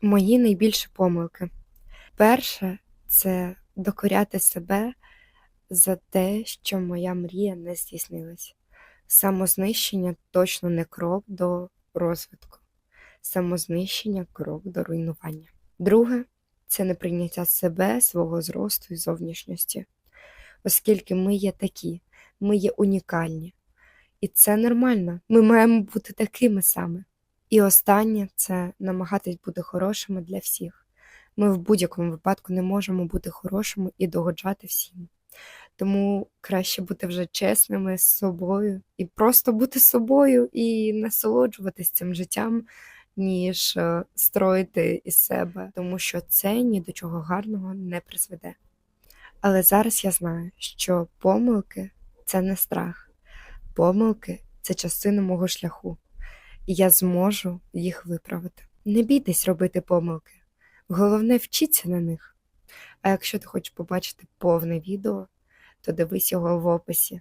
Мої найбільші помилки. Перше це докоряти себе за те, що моя мрія не здійснилась. Самознищення точно не крок до розвитку. Самознищення крок до руйнування. Друге це неприйняття себе, свого зросту і зовнішньості. Оскільки ми є такі, ми є унікальні. І це нормально. Ми маємо бути такими саме. І останнє це намагатись бути хорошими для всіх. Ми в будь-якому випадку не можемо бути хорошими і догоджати всім. Тому краще бути вже чесними з собою і просто бути собою і насолоджуватись цим життям, ніж е, строїти із себе, тому що це ні до чого гарного не призведе. Але зараз я знаю, що помилки це не страх, помилки це частина мого шляху, я зможу їх виправити. Не бійтесь робити помилки. Головне вчіться на них. А якщо ти хочеш побачити повне відео, то дивись його в описі.